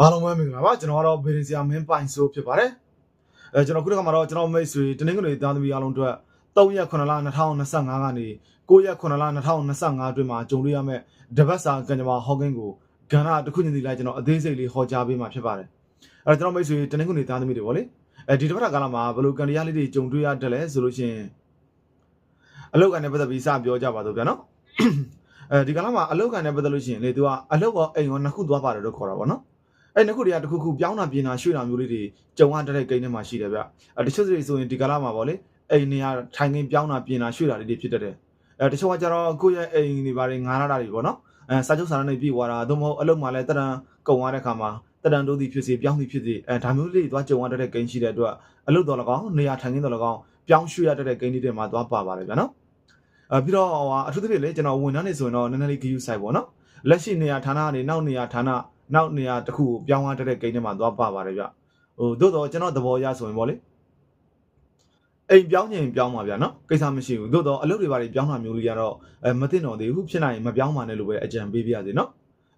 အားလုံးပဲမင်္ဂလာပါကျွန်တော်ကတော့ဗေဒင်ဆရာမင်းပိုင်ဆိုးဖြစ်ပါတယ်အဲကျွန်တော်ခုတစ်ခါမှာတော့ကျွန်တော်မိတ်ဆွေတနင်္ဂနွေသားသမီးအားလုံးအတွက်3ရက်9လ2025ကနေ9ရက်9လ2025အတွင်းမှာကြုံတွေ့ရမယ့်တပတ်စာကံကြမ္မာဟော့ကင်းကိုကဏ္ဍတစ်ခုချင်းစီလိုက်ကျွန်တော်အသေးစိတ်လေးဟောကြားပေးမှာဖြစ်ပါတယ်အဲကျွန်တော်မိတ်ဆွေတနင်္ဂနွေသားသမီးတွေပေါ့လေအဲဒီတစ်ပတ်ကာလမှာဘယ်လိုကံတရားလေးတွေကြုံတွေ့ရတယ်လဲဆိုလို့ရှိရင်အလောက်ကနေပတ်သက်ပြီးစပြောကြပါတော့ဗျာနော်အဲဒီကာလမှာအလောက်ကနေပတ်သက်လို့ရှိရင်လေသူကအလောက်ရောအိမ်ရောနှစ်ခုသွားပါတယ်လို့ခေါ်တာပေါ့နော် အဲ့နှစ်ခုတည်းကတစ်ခုခုပြောင်းတာပြင်တာရွှေ့တာမျိုးလေးတွေကြုံရတဲ့ကိန်းထဲမှာရှိတယ်ဗျအဲတချို့တွေဆိုရင်ဒီကာလမှာပေါ့လေအိမ်နေရာထိုင်ခင်းပြောင်းတာပြင်တာရွှေ့တာလေးတွေဖြစ်တတ်တယ်အဲတချို့ကကျတော့ကိုယ့်ရဲ့အိမ်တွေဘာတွေငားရတာတွေပေါ့နော်အဲစာချုပ်စာတမ်းတွေပြည့်သွားတာသို့မဟုတ်အလုပ်မှာလည်းတရံကုန်သွားတဲ့ခါမှာတရံတို့သည်ဖြစ်စေပြောင်းသည်ဖြစ်စေအဲဒါမျိုးလေးတွေသွားကြုံရတဲ့ကိန်းရှိတဲ့အတွက်အလုပ်တော်၎င်းနေရာထိုင်ခင်းတော်၎င်းပြောင်းရွှေ့ရတဲ့ကိန်းတွေမှာသွားပါပါတယ်ဗျာနော်အဲပြီးတော့ဟိုအထူးသဖြင့်လေကျွန်တော်ဝန်ထမ်းနေဆိုရင်တော့နည်းနည်းလေးဂရုစိုက်ပေါ့နော်လက်ရှိနေရာဌာနကနေနောက်နေရာဌာန နောက်နေရာတစ်ခုကိုပြောင်းသွားတဲ့ကိန်းထဲမှာသွားပါပါတယ်ဗျဟိုသို့တော့ကျွန်တော်သဘောရဆိုရင်ပေါ့လေအိမ်ပြောင်းခြင်းပြောင်းပါဗျာနော်ကိစ္စမရှိဘူးသို့တော့အလုပ်တွေဘာတွေပြောင်းတာမျိုးလေးကတော့အဲမသိတော့သေးဘူးဖြစ်နိုင်ရင်မပြောင်းပါနဲ့လို့ပဲအကြံပေးပြရစီနော်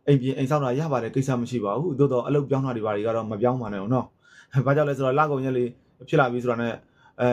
အိမ်ပြင်အိမ်ဆောက်တာရပါတယ်ကိစ္စမရှိပါဘူးသို့တော့အလုပ်ပြောင်းတာတွေဘာတွေကတော့မပြောင်းပါနဲ့အောင်နော်ဘာကြောင့်လဲဆိုတော့လကုန်ရက်လေးဖြစ်လာပြီဆိုတာနဲ့အဲ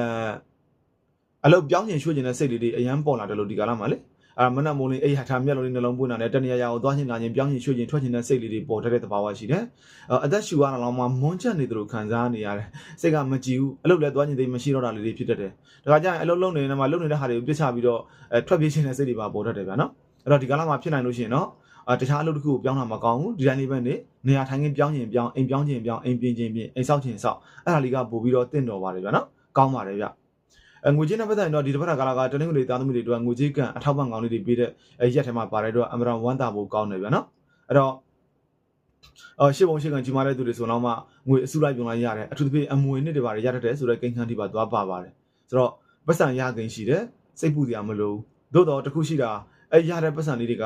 အလုပ်ပြောင်းခြင်းရွှေ့ခြင်းတဲ့စိတ်လေးတွေအရန်ပေါ်လာတယ်လို့ဒီကာလမှာလေ အာမနက်မိုးလင်းအိယာထားမျက်လုံးလေးနှလုံးပွင့်တာနဲ့တဏှာရာကိုသွားချင်းလာချင်းပြောင်းချင်းရွှေ့ချင်းထွက်ချင်းတဲ့စိတ်လေးတွေပေါ်တတ်တဲ့သဘာဝရှိတယ်။အသက်ရှူရတာတော့မှမွန်းချက်နေသလိုခံစားနေရတယ်။စိတ်ကမကြည်ဘူးအလုပ်လည်းသွားချင်းသိမရှိတော့တာလေးတွေဖြစ်တတ်တယ်။ဒါကကြရင်အလုပ်လုပ်နေနေမှာလုပ်နေတဲ့ဟာတွေကိုပြစ်ချပြီးတော့အဲထွက်ပြေးခြင်းတဲ့စိတ်တွေပါပေါ်တတ်တယ်ဗျာနော်။အဲ့တော့ဒီကာလမှာဖြစ်နိုင်လို့ရှိရင်တော့အာတခြားအလုပ်တစ်ခုကိုပြောင်းတာမကောင်းဘူးဒီတိုင်းလေးပဲနေနေရာထိုင်ခင်းပြောင်းရင်ပြောင်းအိမ်ပြောင်းခြင်းပြောင်းအိမ်ပြင်ခြင်းပြင်အိမ်ဆောက်ခြင်းဆောက်အဲ့ဒါလေးကပို့ပြီးတော့တင့်တော်ပါတယ်ဗျာနော်။ကောင်းပါတယ်ဗျ။အဲ ငွေကြေးနဲ့ပတ်သက်ရင်တော့ဒီတစ်ပတ်ကာလကတနင်္ဂနွေသားသမီးတွေအတွက်ငွေကြေးကန်အထောက်ပံ့ကောင်းလေးတွေပေးတဲ့အဲရက်ထဲမှာပါတဲ့အတွက်အမရန်ဝမ်းသာဖို့ကောင်းတယ်ဗျာနော်အဲ့တော့အော်ရှစ်ပုံရှစ်ကန်ကြီးမားတဲ့သူတွေဆိုတော့မှငွေအစုလိုက်ပြုံလိုက်ရတယ်အထူးသဖြင့်အမွေနှစ်တွေပါတယ်ရတတ်တယ်ဆိုတော့ကိန်းခန်းဒီပါသွားပါပါတယ်ဆိုတော့ပတ်စံရကိန်းရှိတယ်စိတ်ပူစရာမလိုဘူးသို့တော့တခုရှိတာအဲရတဲ့ပတ်စံလေးတွေက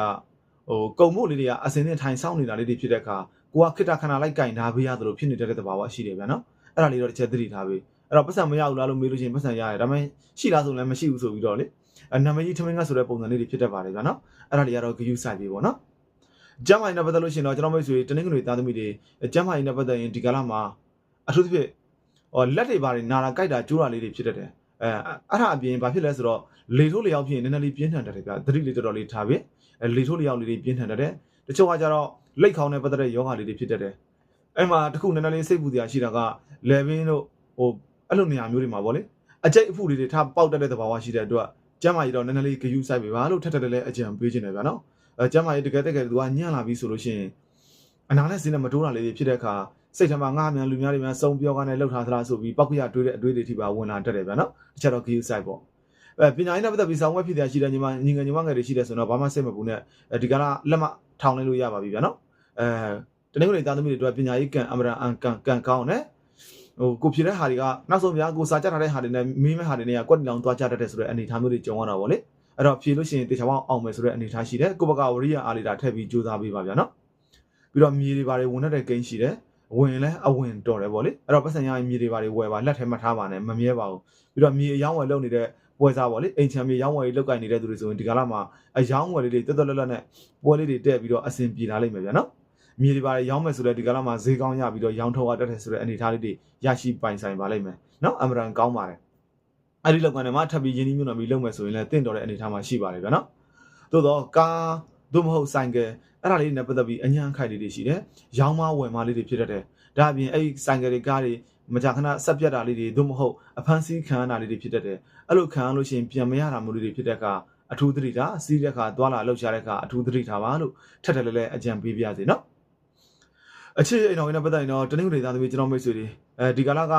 ဟိုကုံမို့လေးတွေကအစင်းနဲ့ထိုင်ဆောင်နေတာလေးတွေဖြစ်တဲ့အခါကိုကခိတခဏလိုက်ကင်ထားပေးရသလိုဖြစ်နေတဲ့သဘာဝရှိတယ်ဗျာနော်အဲ့ဒါလေးတော့တစ်ချက်သတိထားပေး အဲ့တော့ပတ်စံမရဘူးလားလို့မေးလို့ရှိရင်ပတ်စံရတယ်ဒါပေမဲ့ရှိလားဆိုလည်းမရှိဘူးဆိုပြီးတော့လေအနာမည်ကြီးထမင်းကဆိုတဲ့ပုံစံလေးတွေဖြစ်တတ်ပါတယ်ဗျာနော်အဲ့ဒါတွေကတော့ဂယူဆိုင်ပြီပေါ့နော်ကျမ်းမာရေးနဲ့ပတ်သက်လို့ရှိရင်တော့ကျွန်တော်မိတ်ဆွေတနင်္ဂနွေသားသမီးတွေကျမ်းမာရေးနဲ့ပတ်သက်ရင်ဒီကာလမှာအထူးသဖြင့်ဟောလက်တွေဘာတွေနာတာကြိုက်တာကျိုးတာလေးတွေဖြစ်တတ်တယ်အဲအဲ့ဒါအပြင်ဘာဖြစ်လဲဆိုတော့လေထိုးလျောက်ဖြစ်ရင်နည်းနည်းလေးပြင်းထန်တတ်တယ်ဗျာသတိလေးတော်တော်လေးထားပြီအဲလေထိုးလျောက်လေးတွေပြင်းထန်တတ်တယ်တချို့ကကြတော့လက်ခေါင်းနဲ့ပတ်သက်တဲ့ယောဂလေးတွေဖြစ်တတ်တယ်အဲ့မှာတခုနည်းနည်းလေးစိတ်ပူစရာရှိတာကလေဘင်းတို့ဟို အဲ့လိုနေရာမျိုးတွေမှာဗောလေအကျိတ်အဖုတွေထားပေါက်တတ်တဲ့သဘာဝရှိတဲ့အတွက်ကျမ်းမာရေးတော့နည်းနည်းလေးဂယူဆိုင်ပြီပါလို့ထက်ထက်လဲလဲအကြံပေးခြင်းတယ်ဗျာနော်အဲကျမ်းမာရေးတကယ်တကယ်သူကညံ့လာပြီဆိုလို့ရှိရင်အနာနဲ့စင်းနဲ့မတိုးတာလေးတွေဖြစ်တဲ့အခါစိတ်ထဲမှာငါးမြန်လူများတွေများစုံပြောကနေလှုပ်ထားသလားဆိုပြီးပောက်ခွရတွေးတဲ့အတွေးတွေထိပါဝင်လာတတ်တယ်ဗျာနော်တခြားတော့ဂယူဆိုင်ပေါ့အဲပညာရေးနဲ့ပတ်သက်ပြီးဆောင်းဝဲဖြစ်တဲ့ရှိတဲ့ညီမညီငယ်ညီမငယ်တွေရှိတဲ့ဆိုတော့ဘာမှစိတ်မပူနဲ့ဒီကလာလက်မထောင်လိုက်လို့ရပါပြီဗျာနော်အဲတနေ့ကလေးသားသမီးတွေအတွက်ပညာရေးကန်အမရန်အန်ကန်ကန်ကောင်းနဲ့ ဟိုကိုဖြစ်တဲ့ဟာတွေကနောက်ဆုံးဗျာကိုစာကြထားတဲ့ဟာတွေနဲ့မင်းမဲ့ဟာတွေနဲ့ကွက်တောင်သွားကြတတ်တဲ့ဆိုတဲ့အနေအထားမျိုးတွေကြုံရတာပေါ့လေအဲ့တော့ဖြေလို့ရှိရင်တေချာပေါင်းအောင်မယ်ဆိုတဲ့အနေအထားရှိတယ်ကိုဘကဝရိယအားလေးတာထည့်ပြီးကြိုးစားပေးပါဗျာနော်ပြီးတော့မြေတွေဘာတွေဝင်တဲ့ကိန်းရှိတယ်ဝင်လဲအဝင်တော်တယ်ပေါ့လေအဲ့တော့ပတ်စံရမြေတွေဘာတွေဝယ်ပါလက်ထဲမှာထားပါနဲ့မမြဲပါဘူးပြီးတော့မြေအယောင်းဝယ်လုပ်နေတဲ့ပွဲစားပေါ့လေအိမ်ချမ်းမြေရောင်းဝယ်လောက်ကင်နေတဲ့သူတွေဆိုရင်ဒီကာလမှာအယောင်းဝယ်လေးတွေတက်တက်လက်လက်နဲ့ပွဲလေးတွေတက်ပြီးတော့အဆင်ပြေလာလိမ့်မယ်ဗျာနော် မြေတွေပါတယ်ရောင်းမယ်ဆိုတော့ဒီကလာမှာဈေးကောင်းရပြီးတော့ရောင်းထုတ်အောင်တက်တယ်ဆိုတော့အနေထားလေးတွေရရှိပိုင်ဆိုင်ပါလိမ့်မယ်နော်အမရန်ကောင်းပါတယ်အဲ့ဒီလောက်ကနေမှထပ်ပြီးရင်းနှီးမြှုပ်နှံပြီးလုပ်မယ်ဆိုရင်လည်းတင့်တော်တဲ့အနေထားမှာရှိပါတယ်ဗျာနော်သို့တော့ကားသို့မဟုတ်ဆိုင်ကယ်အဲ့ဒါလေးနဲ့ပတ်သက်ပြီးအညာခိုက်လေးတွေရှိတယ်ရောင်းမဝယ်မလေးတွေဖြစ်တတ်တယ်ဒါအပြင်အဲ့ဒီဆိုင်ကယ်တွေကားတွေမကြခဏဆက်ပြတ်တာလေးတွေသို့မဟုတ်အဖမ်းဆီးခံရတာလေးတွေဖြစ်တတ်တယ်အဲ့လိုခံရလို့ရှိရင်ပြန်မရတာမျိုးတွေဖြစ်တဲ့ကအထူးသတိထားစီးတဲ့အခါသွာလာလှုပ်ရှားတဲ့အခါအထူးသတိထားပါလို့ထပ်ထပ်လဲလဲအကြံပေးပြစေနော် အခြေအိမ်တော်ရင်းနဲ့ပတ်သက်ရင်တော့တနင်္ဂနွေသားသမီးကျွန်တော်မိတ်ဆွေတွေအဲဒီကာလက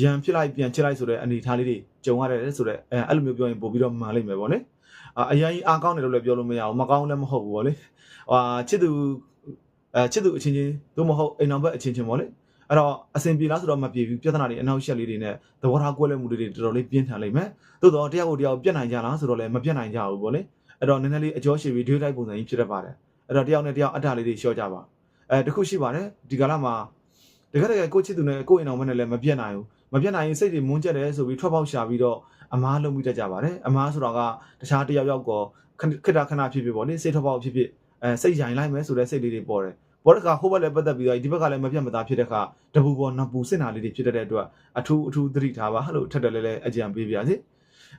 ရန်ဖြစ်လိုက်ပြန်ချစ်လိုက်ဆိုတဲ့အနေအထားလေးတွေကြုံရတယ်ဆိုတော့အဲအဲ့လိုမျိုးပြောရင်ပို့ပြီးတော့မှန်လိမ့်မယ်ပေါ့လေအာအရင်အားကောင်းတယ်လို့လည်းပြောလို့မရဘူးမကောင်းလည်းမဟုတ်ဘူးပေါ့လေဟာချစ်သူအဲချစ်သူအချင်းချင်းသို့မဟုတ်အိမ်တော်ဘက်အချင်းချင်းပေါ့လေအဲ့တော့အဆင်ပြေလားဆိုတော့မပြေဘူးပြဿနာတွေအနောက်ရှက်လေးတွေနဲ့သဘောထားကွဲလွဲမှုတွေတော်တော်လေးပြင်းထန်လိမ့်မယ်သို့တော့တယောက်ကိုတယောက်ပြတ်နိုင်ကြလားဆိုတော့လည်းမပြတ်နိုင်ကြဘူးပေါ့လေအဲ့တော့နည်းနည်းလေးအကျော်ရှည်ပြီးဒွေးလိုက်ပုံစံကြီးဖြစ်တတ်ပါတယ်အဲ့တော့တယောက်နဲ့တယောက်အတ္တလေးတွေရှော့ကြပါ အဲတခုရှိပါတယ်ဒီကာလမှာတကယ်တကယ်ကိုချစ်သူနဲ့ကိုအိမ်အောင်မနဲ့လည်းမပြတ်နိုင်ဘူးမပြတ်နိုင်ရင်စိတ်တွေမွန်းကျက်တယ်ဆိုပြီးထွက်ပေါက်ရှာပြီးတော့အမားလုံးပြီးတတ်ကြပါတယ်အမားဆိုတော့ကတခြားတယောက်ယောက်ကောခဏခဏဖြစ်ဖြစ်ပေါ့လေစိတ်ထွက်ပေါက်ဖြစ်ဖြစ်အဲစိတ်ရိုင်လိုက်မယ်ဆိုတဲ့စိတ်လေးတွေပေါ်တယ်ဘောတကဟိုဘက်လည်းပတ်သက်ပြီးတော့ဒီဘက်ကလည်းမပြတ်မသားဖြစ်တဲ့အခါတပူပေါ်နပူစစ်နာလေးတွေဖြစ်တဲ့အတွက်အထူးအထူးသတိထားပါဟဲ့လို့ထက်တယ်လဲလဲအကြံပေးပါစေ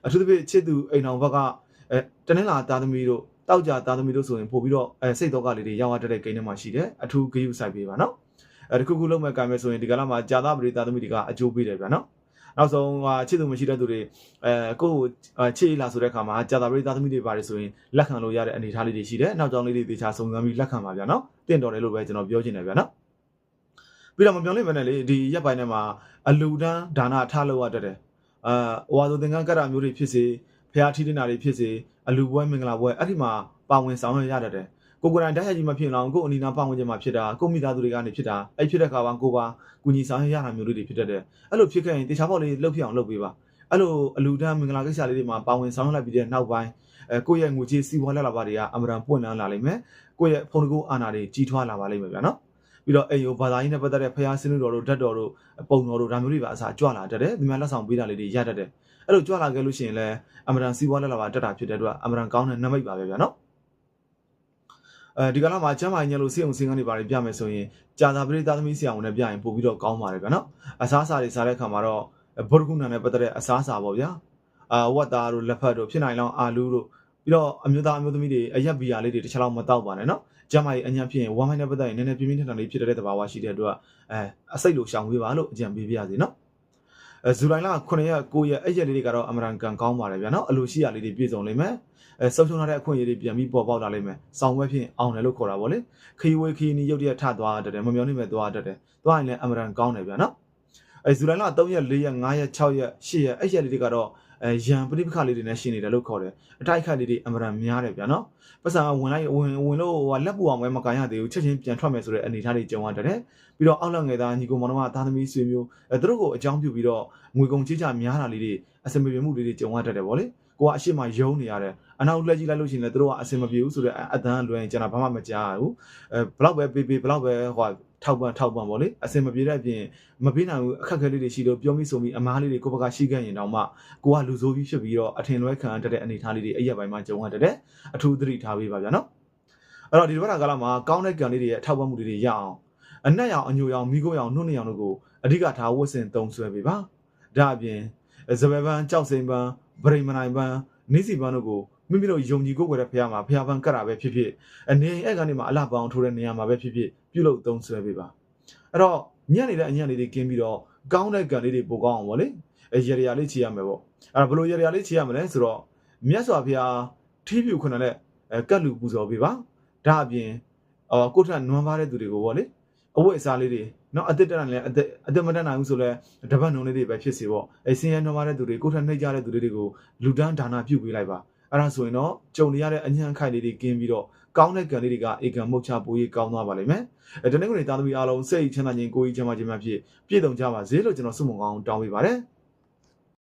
အထူးသဖြင့်ချစ်သူအိမ်အောင်ဘက်ကအဲတနင်္လာသားသမီးတို့ တောက်ကြသားသမီးတို့ဆိုရင်ပို့ပြီးတော့အဲစိတ်တော့ကလေးတွေရောက်ရတဲ့ကိန်းထဲမှာရှိတယ်အထူးဂရုစိုက်ပေးပါနော်အဲတခုခုလုံးမဲ့ကံမဲ့ဆိုရင်ဒီကလာမှာကြာသားပရိသားသမီးတွေကအကျိုးပေးတယ်ဗျာနော်နောက်ဆုံးဟာချစ်သူမရှိတဲ့သူတွေအဲကိုယ့်ကိုချစ်လာဆိုတဲ့အခါမှာကြာသားပရိသားသမီးတွေပါတယ်ဆိုရင်လက်ခံလို့ရတဲ့အနေအထားလေးတွေရှိတယ်နောက်ကြောင်းလေးတွေတေချာစုံစမ်းပြီးလက်ခံပါဗျာနော်တင့်တော်တယ်လို့ပဲကျွန်တော်ပြောချင်တယ်ဗျာနော်ပြီးတော့မပြောလိမ့်မယ်နဲ့လေဒီရက်ပိုင်းထဲမှာအလူတန်းဒါနထားလို့ရတတ်တယ်အာဟိုဟာဆိုသင်္ကန်းကရမျိုးတွေဖြစ်စေဖျားထီးတင်တာတွေဖြစ်စေ အလူပွဲမင်္ဂလာပွဲအဲ့ဒီမှာပါဝင်ဆောင်ရွက်ရတတ်တယ်ကိုကိုယ်တိုင်တိုက်ရိုက်ကြီးမဖြစ်အောင်ကိုယ်အနီနာပတ်ဝန်းကျင်မှာဖြစ်တာကိုမိသားစုတွေကနေဖြစ်တာအဲ့ဖြစ်တဲ့ခါမှာကိုပါကူညီဆောင်ရွက်ရတာမျိုးလေးတွေဖြစ်တတ်တယ်အဲ့လိုဖြစ်ခဲ့ရင်တေချာပေါက်လေးလှုပ်ဖြစ်အောင်လုပ်ပေးပါအဲ့လိုအလူတန်းမင်္ဂလာကိစ္စလေးတွေမှာပါဝင်ဆောင်ရွက်လိုက်ပြီးတဲ့နောက်ပိုင်းအဲကိုယ့်ရဲ့ငွေကြေးစီးပွားလက်လာပါတွေကအမရန်ပွင့်လန်းလာလိမ့်မယ်ကိုယ့်ရဲ့ဖုန်တကူအာဏာတွေကြီးထွားလာပါလိမ့်မယ်ဗျာနော်ပြီးတော့အေယိုဘာသာရေးနဲ့ပတ်သက်တဲ့ဖျားစင်းတော်တို့ဓာတ်တော်တို့ပုံတော်တို့ဒါမျိုးတွေပါအစားကြွလာတတ်တယ်ဒီမှာလက်ဆောင်ပေးတာလေးတွေရတတ်တယ် အဲ့လိုကြွလာခဲ့လို့ရှိရင်လည်းအမရန်စီးပွားလက်လာပါတက်တာဖြစ်တဲ့အတွက်အမရန်ကောင်းတဲ့နမိတ်ပါပဲဗျာနော်အဲဒီကလာမှာကျမ်းမာညလို့စေအောင်စင်းကနေပါတယ်ပြမယ်ဆိုရင်ကြာသာပရိသသမီးဆရာဝန်နဲ့ပြရင်ပို့ပြီးတော့ကောင်းပါတယ်ဗျာနော်အစားအစာတွေစားတဲ့အခါမှာတော့ဗုဒ္ဓကုဏနဲ့ပတ်သက်တဲ့အစားအစာပေါ့ဗျာအာဝတ်သားတို့လက်ဖက်တို့ဖြစ်နိုင်လောင်းအာလူတို့ပြီးတော့အမျိုးသားအမျိုးသမီးတွေအရက်ဘီယာလေးတွေတစ်ခြားလောက်မတောက်ပါနဲ့နော်ကျမ်းမာရေးအညံ့ဖြစ်ရင်ဝမ်းမိုင်းနဲ့ပတ်သက်ရင်နည်းနည်းပြင်းပြင်းထန်ထန်လေးဖြစ်တဲ့သဘာဝရှိတဲ့အတွက်အဲအစိတ်လိုရှောင်ပေးပါလို့အကြံပေးပြရစီနော်အဲ ဇူလိုင်လ9ရက်9ရက်အဲ့ရက်လေးတွေကတော့အမရန်ကန်ကောင်းပါတယ်ဗျာနော်အလိုရှိရလေးတွေပြည့်စုံလိမ့်မယ်အဲဆုံးရှုံးထားတဲ့အခွင့်အရေးတွေပြန်ပြီးပေါ်ပေါက်လာလိမ့်မယ်။ဆောင်းဝဲဖြင့်အောင်တယ်လို့ခေါ်တာပေါ့လေ။ခီးဝဲခီးနီးရုပ်တရက်ထသွားတတ်တယ်မမျောနေမဲ့သွားတတ်တယ်။သွားရင်လည်းအမရန်ကောင်းတယ်ဗျာနော်။အဲဇူလိုင်လ3ရက်4ရက်5ရက်6ရက်8ရက်အဲ့ရက်လေးတွေကတော့ အဲရန်ပဋိပက္ခလေးတွေနဲ့ရှင်းနေတယ်လို့ခေါ်တယ်။အတိုက်ခိုက်လေးတွေအမရန်များတယ်ဗျာနော်။ပတ်စံဝင်လိုက်ဝင်ဝင်လို့ဟိုလက်ပူအောင်ပဲမကန်ရသေးဘူးချက်ချင်းပြန်ထွက်မယ်ဆိုတဲ့အနေအထားတွေကြုံရတတ်တယ်။ပြီးတော့အောက်လက်ငယ်သားညီကောင်မောင်နှမသားသမီးဆွေမျိုးအဲသူတို့ကိုအကြောင်းပြုပြီးတော့ငွေကုန်ကြေးကြများတာလေးတွေအစမပြေမှုလေးတွေကြုံရတတ်တယ်ဗောလေ။ ကိုကအရှိမယုံနေရတယ်အနောက်လက်ကြည့်လိုက်လို့ရှိရင်လည်းသူတို့ကအစင်မပြေဘူးဆိုတော့အတန်းလွယ်ရင်ကျွန်တော်ဘာမှမကြားဘူးအဲဘလောက်ပဲပေးပေးဘလောက်ပဲဟိုထောက်ပံ့ထောက်ပံ့ပေါ့လေအစင်မပြေတဲ့အပြင်မပေးနိုင်ဘူးအခက်အခဲလေးတွေရှိလို့ပြောမိဆိုမိအမားလေးတွေကိုယ့်ဘက်ကရှိခဲ့ရင်တော့မှကိုကလူဆိုးပြီးဖြစ်ပြီးတော့အထင်လွဲခံတတ်တဲ့အနေအထားလေးတွေအဲ့ရပိုင်းမှာကြုံရတတ်တဲ့အထူးသတိထားပေးပါဗျာနော်အဲ့တော့ဒီဘက်ကကာလမှာကောင်းတဲ့ကံလေးတွေရဲ့အထောက်ပံ့မှုတွေရအောင်အနက်ရောင်အညိုရောင်မိခိုးရောင်နှုတ်နှရောင်တို့ကိုအဓိကထားဝတ်ဆင်သုံးဆွဲပေးပါဒါအပြင် ဇပယ်ပန်းကြောက်စိန်ပန်းဗရိမနိုင်ပန်းနေစီပန်းတို့ကိုမိမိတို့ယုံကြည်ကိုယ်ွယ်တဲ့ဖះမှာဖះပန်းကတ်တာပဲဖြစ်ဖြစ်အနေအဲ့ကနေမှအလှပအောင်ထိုးတဲ့နေရာမှာပဲဖြစ်ဖြစ်ပြုလုပ်သုံးဆွဲပေးပါအဲ့တော့ညံ့နေတဲ့အညံ့လေးတွေကင်းပြီးတော့ကောင်းတဲ့ကံလေးတွေပိုကောင်းအောင်ဗောလေအဲရရလေးချီရမယ်ဗောအဲ့တော့ဘယ်လိုရရလေးချီရမလဲဆိုတော့မြတ်စွာဘုရားထီးပြူခွန်းနဲ့အဲကတ်လူပူဇော်ပေးပါဒါအပြင်အော်ကိုထနွမ်းပါတဲ့သူတွေကိုဗောလေအဝတ်အစားလေးတွေ နော်အသက်တက်တယ်လည်းအသက်အသက်မတက်နိုင်ဘူးဆိုလဲတပတ်နှုံလေးတွေပဲဖြစ်စီပေါ့အဲစင်းရဲနှွမ်းပါတဲ့သူတွေကိုထနှိပ်ကြတဲ့သူတွေကိုလူတန်းဒါနာပြုတ်ပေးလိုက်ပါအဲ့ဒါဆိုရင်တော့ကြုံနေရတဲ့အညံ့ခိုက်လေးတွေကင်းပြီးတော့ကောင်းတဲ့ကံလေးတွေကဧကံမုတ်ချပိုးရေးကောင်းသွားပါလိမ့်မယ်။အဲတနင်္ဂနွေသားသမီးအားလုံးစိတ်ချမ်းသာခြင်းကိုယ်ကြီးချမ်းသာခြင်းများဖြစ်ပြည့်စုံကြပါစေလို့ကျွန်တော်ဆုမွန်ကောင်းတောင်းပေးပါတယ်။